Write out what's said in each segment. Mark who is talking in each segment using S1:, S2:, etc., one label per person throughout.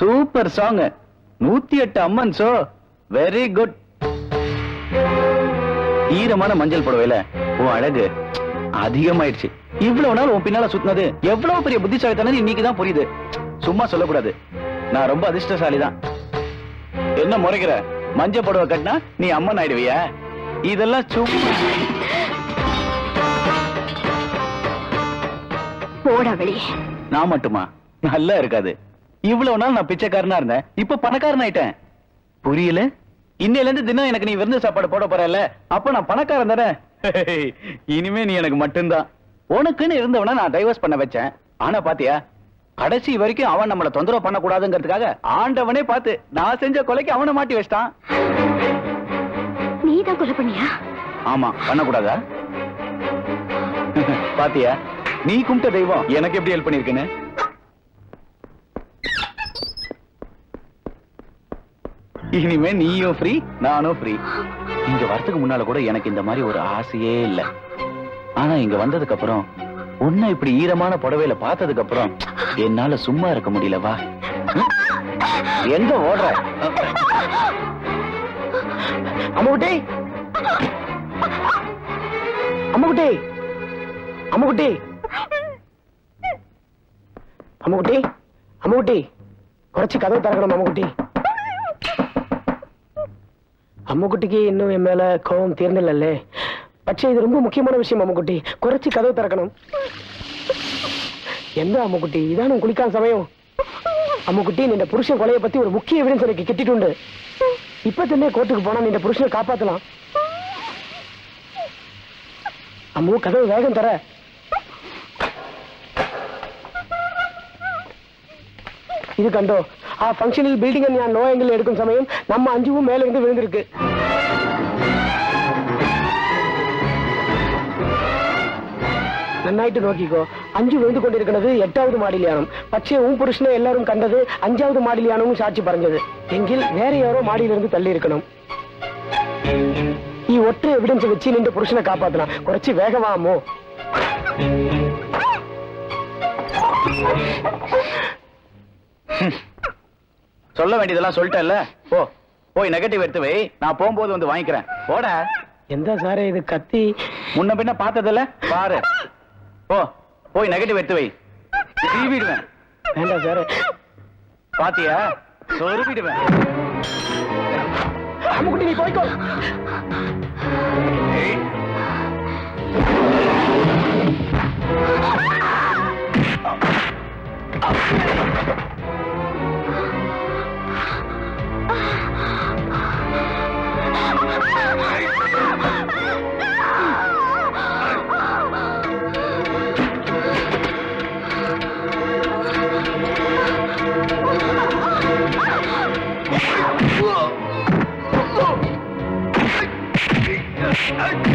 S1: Super song நூத்தி எட்டு அம்மன் so very good ஈரமான மஞ்சள் புடவையில உன் அழகு அதிகமாயிடுச்சு. இவ்வளவு நாள் உன் பின்னால சுத்தினது எவ்வளவு பெரிய புத்திசாலித்தனம் இன்னைக்கு தான் புரியுது. சும்மா சொல்லக்கூடாது. நான் ரொம்ப அதிர்ஷ்டசாலி தான் என்ன முறைக்கிற? மஞ்சள் புடவை கட்டினா நீ அம்மன் ஆயிடுவியா? இதெல்லாம் சும்மா.
S2: போடா வெளியே.
S1: நான் மட்டுமா? நல்லா இருக்காது. இவ்வளவு நாள் நான் பிச்சைக்காரனா இருந்தேன். இப்ப பணக்காரன் ஆயிட்டேன் புரியல? இன்னையில இருந்து தினம் எனக்கு நீ விருந்து சாப்பாடு போட போறல அப்ப நான் பணக்காரன் தானே? இனிமே நீ எனக்கு மட்டும்தான். உனக்குன்னு இருந்தவன நான் டைவர்ஸ் பண்ண வச்சேன். ஆனா பாத்தியா? கடைசி வரைக்கும் அவன் நம்மள தொந்தரவு பண்ண கூடாதுங்கிறதுக்காக ஆண்டவனே பார்த்து நான் செஞ்ச கொலைக்கு அவனை மாட்டி வச்சிட்டான்.
S2: நீ தான் கொலை பண்ணியா?
S1: ஆமா பண்ணக்கூடாதா? பாத்தியா? நீ கும்பிட்ட தெய்வம் எனக்கு எப்படி ஹெல்ப் பண்ணிருக்குன்னு இனிமே நீயும் ஃப்ரீ நானும் ஃப்ரீ இங்க வரதுக்கு முன்னால கூட எனக்கு இந்த மாதிரி ஒரு ஆசையே இல்ல. ஆனா இங்க வந்ததுக்கு அப்புறம் உன்னை இப்படி ஈரமான புடவையில பார்த்ததுக்கு அப்புறம் என்னால சும்மா இருக்க முடியல வா. எங்க ஓடுற?
S3: அம்முக்குட்டி அம்முக்குட்டி அம்முக்குட்டி அம்முக்குட்டி அம்முக்குட்டி குறைச்சு கதவு திறக்கணும் அம்முக்குட்டி அம்முக்குட்டிக்கு இன்னும் என் மேல கோபம் தீர்ந்தில்லே பச்சை இது ரொம்ப முக்கியமான விஷயம் அம்முக்குட்டி குறைச்சி கதவு திறக்கணும். எந்த அம்முக்குட்டி இதான் குளிக்கான சமயம். அம்முக்குட்டி நீண்ட புருஷன் கொலையை பத்தி ஒரு முக்கிய எவிடன்ஸ் எனக்கு கிட்டிட்டு இப்ப தன்னே கோர்ட்டுக்கு போனா நீண்ட புருஷனை காப்பாத்தலாம். அம்மு கதவு வேகம் தர. இது கண்டோ ആ ഫംഗ്ഷനിൽ ബിൽഡിംഗ് ഞാൻ ലോ ആംഗിളിൽ എടുക്കും സമയം നമ്മ അഞ്ചുവും മേലിருந்து விழுந்திருக்கு നന്നായിട്ട് നോക്കിക്കോ അഞ്ചു വീഴ്ന്നു കൊണ്ടിരിക്കുന്നത് എട്ടാവത് മാടിലാണ് പക്ഷേ ഉം പുരുഷനെ എല്ലാവരും കണ്ടത് അഞ്ചാവത് മാടിലാണെന്നും സാക്ഷി പറഞ്ഞത് എങ്കിൽ വേറെ യാരോ മാടിയിലിരുന്ന് തള്ളിയിരിക്കണം ഈ ഒറ്റ എവിഡൻസ് വെച്ച് നിന്റെ പുരുഷനെ കാപ്പാത്തണം കുറച്ച് വേഗമാമോ Hmm.
S1: சொல்ல வேண்டியதெல்லாம் சொல்லிட்டேன்ல. போ. போய் நெகட்டிவ் எடுத்து வை. நான் போகும்போது வந்து வாங்கிக்கிறேன். போட.
S3: எந்த சாரே இது கத்தி?
S1: முன்ன பின்ன பார்த்ததில்ல? பாரு. போ. போய் நெகட்டிவ் எடுத்து வை. சீவிடுவேன்
S3: வேண்டாம் சாரே.
S1: பாத்தியா? சொருப்பிடுவேன்.
S3: நீ போய்க்கோ. Hey! Shut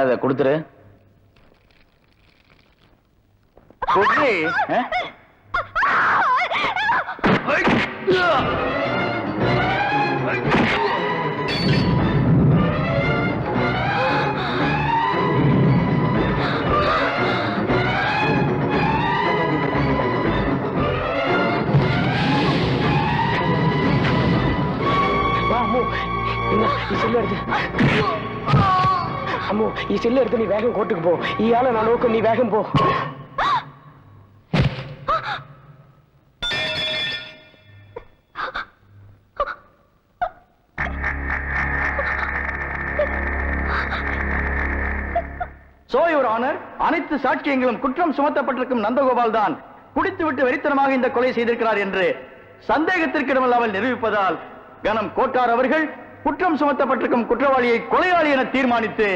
S3: மேல அதை
S1: கொடுத்துரு.
S3: குட்ரி சொல்லு அடுத்து. అమ్మో ఈ సెల్ எடுத்து నీ వేగం కోర్టుకు పో ఇవాళ నా నోకు నీ వేగం పో
S1: சோ யுவர் ஆனர் அனைத்து சாட்சியங்களும் குற்றம் சுமத்தப்பட்டிருக்கும் நந்தகோபால் தான் குடித்துவிட்டு வெறித்தனமாக இந்த கொலை செய்திருக்கிறார் என்று சந்தேகத்திற்கிடமில்லாமல் நிரூபிப்பதால் கனம் கோட்டார் அவர்கள் குற்றம் சுமத்தப்பட்டிருக்கும் குற்றவாளியை கொலையாளி என தீர்மானித்து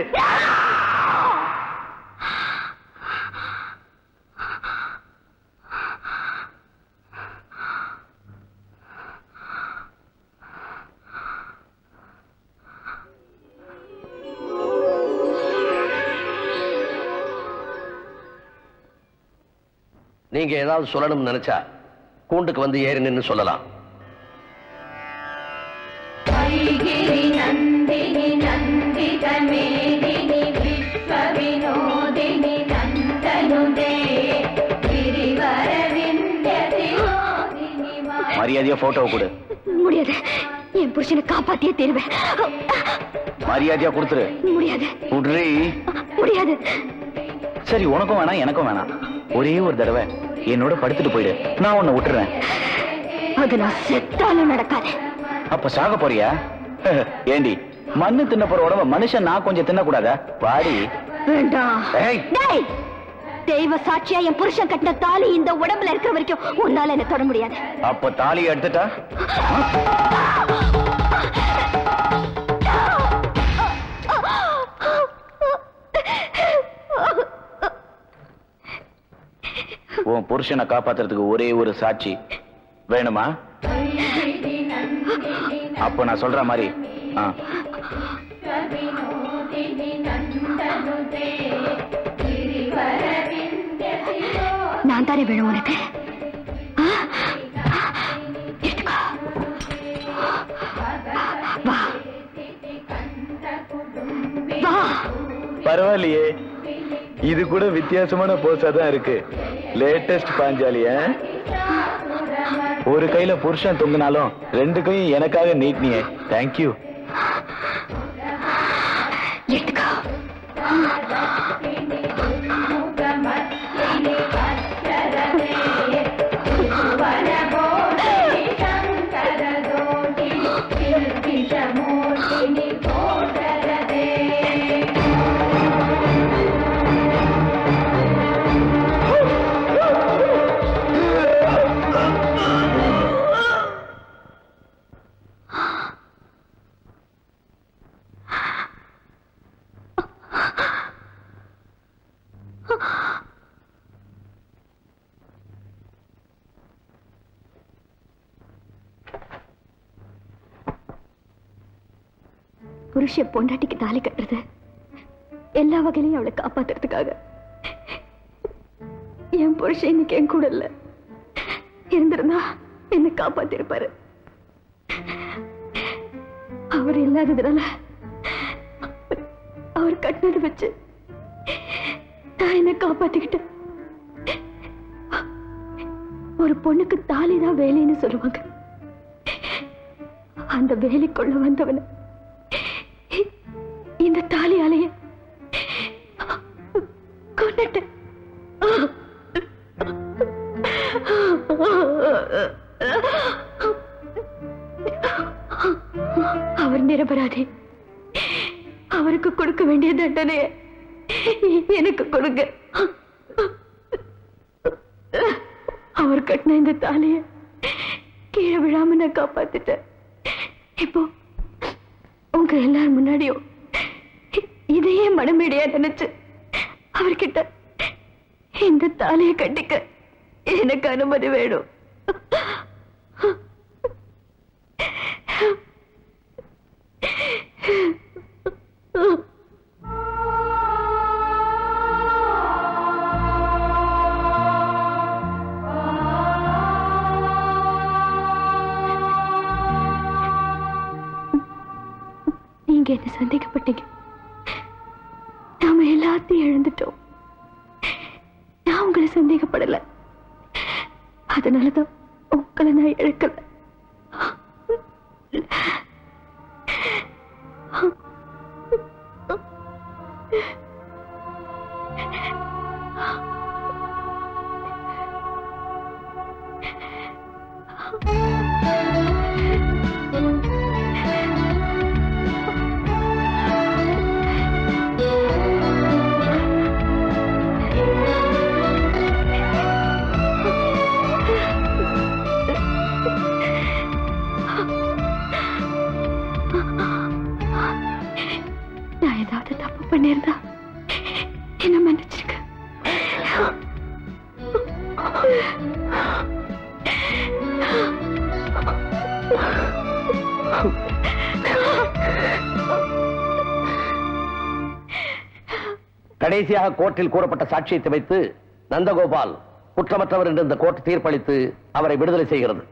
S4: நீங்க ஏதாவது சொல்லணும்னு நினைச்சா கூண்டுக்கு வந்து ஏறினு சொல்லலாம்.
S1: மரியாதையா போட்டோ கொடு.
S2: முடியாது. என் புருஷனை காப்பாத்தியே தீருவேன்.
S1: மரியாதையா கொடுத்துரு.
S2: முடியாது.
S1: குட்ரி
S2: முடியாது.
S1: சரி உனக்கும் வேணாம் எனக்கும் வேணாம். ஒரே ஒரு தடவை என்னோட படுத்துட்டு போயிடு. நான் உன்னை விட்டுறேன்.
S2: அது நான் செத்தாலும் நடக்காது.
S1: அப்ப சாக போறியா? ஏண்டி மண்ணு தின்ன போற உடம்ப மனுஷன் நான் கொஞ்சம் தின்னக்கூடாதா? பாடி
S2: வேண்டாம். தெய்வ சாட்சியா என் புருஷன் கட்டின தாலி இந்த உடம்புல இருக்கிற வரைக்கும் உன்னால என்ன தொட முடியாது.
S1: அப்ப தாலி எடுத்துட்டா? உன் புருஷனை காப்பாத்துறதுக்கு ஒரே ஒரு சாட்சி வேணுமா? அப்ப நான் சொல்ற மாதிரி ஆ.
S2: சாரி வேணும் உனக்கு?
S1: பரவாயில்லையே. இது கூட வித்தியாசமான போஸா தான் இருக்கு. லேட்டஸ்ட் பாஞ்சாலிய ஒரு கையில புருஷன் தொங்கினாலும் ரெண்டு கையும் எனக்காக நீட்னியே தேங்க்யூ
S2: புருஷ பொண்டாட்டிக்கு தாலி கட்டுறது. எல்லா வகையிலையும் அவளை காப்பாத்துறதுக்காக. என் புருஷன் இன்னைக்கு என் கூட இல்ல. இருந்திருந்தா என்ன காப்பாத்திருப்பாரு. அவர் இல்லாததுனால அவர் கட்டினது வச்சு நான் என்ன காப்பாத்திக்கிட்டேன். ஒரு பொண்ணுக்கு தாலி தான் வேலைன்னு சொல்லுவாங்க. அந்த வேலைக்குள்ள வந்தவனை தாலியாலேயே கொண்டுட்டேன் அவர் நிரபராதி. அவருக்கு கொடுக்க வேண்டிய தண்டனைய எனக்கு கொடுங்க. அவர் கட்டின இந்த தாலிய கீழே விழாம நான் காப்பாத்திட்டேன். இப்போ உங்க எல்லார் முன்னாடியும் இதையே மனமேடையா நினைச்சு அவர்கிட்ட இந்த தாலியை கட்டிக்க எனக்கு அனுமதி வேணும். நீங்க என்ன சந்தேகப்பட்டீங்க. సాధనలతో
S4: கடைசியாக கோர்ட்டில் கூறப்பட்ட சாட்சியத்தை வைத்து நந்தகோபால் குற்றமற்றவர் என்று இந்த கோர்ட் தீர்ப்பளித்து அவரை விடுதலை செய்கிறது.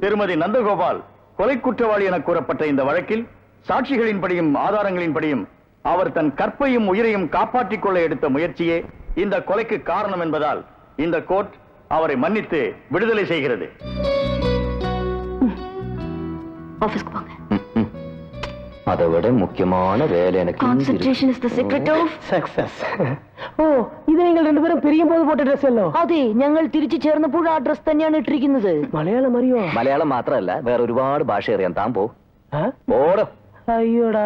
S5: திருமதி நந்தகோபால் கொலை குற்றவாளி என கூறப்பட்ட இந்த வழக்கில் சாட்சிகளின்படியும் ஆதாரங்களின்படியும் அவர் தன் கற்பையும் உயிரையும் காப்பாற்றிக் கொள்ள எடுத்த முயற்சியே இந்த கொலைக்கு காரணம் என்பதால் இந்த கோர்ட் அவரை மன்னித்து விடுதலை செய்கிறது
S2: ஆபீஸ்க்கு போங்க
S6: அதை விட முக்கியமான வேலை எனக்கு இங்க இருக்கு.
S2: Concentration is the secret of
S3: success ഓ ഇത് നിങ്ങൾ രണ്ടുപേരും പിരിയുമ്പോൾ പോട്ട ഡ്രസ് അല്ലോ
S7: അതെ ഞങ്ങൾ തിരിച്ചു ചേർന്നപ്പോൾ ആ ഡ്രസ് തന്നെയാണ് ഇട്ടിരിക്കുന്നത്
S3: മലയാളം അറിയോ
S6: മലയാളം മാത്രമല്ല വേറെ ഒരുപാട് ഭാഷ അറിയാൻ താൻ പോ
S3: ആ?
S6: പോടോ
S3: അയ്യോടാ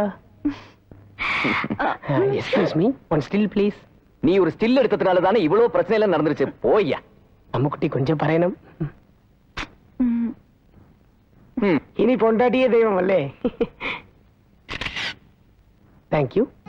S3: excuse me one still please
S6: நீ ஒரு ஸ்டில் எடுத்ததுனால தானே இவ்வளவு பிரச்சனை எல்லாம் நடந்துருச்சு போய்யா
S3: അമ്മുക്കുട്ടി കൊഞ്ചം പറയണം. ഇനി പൊണ്ടാട്ടിയെ ദൈവമല്ലേ? Thank you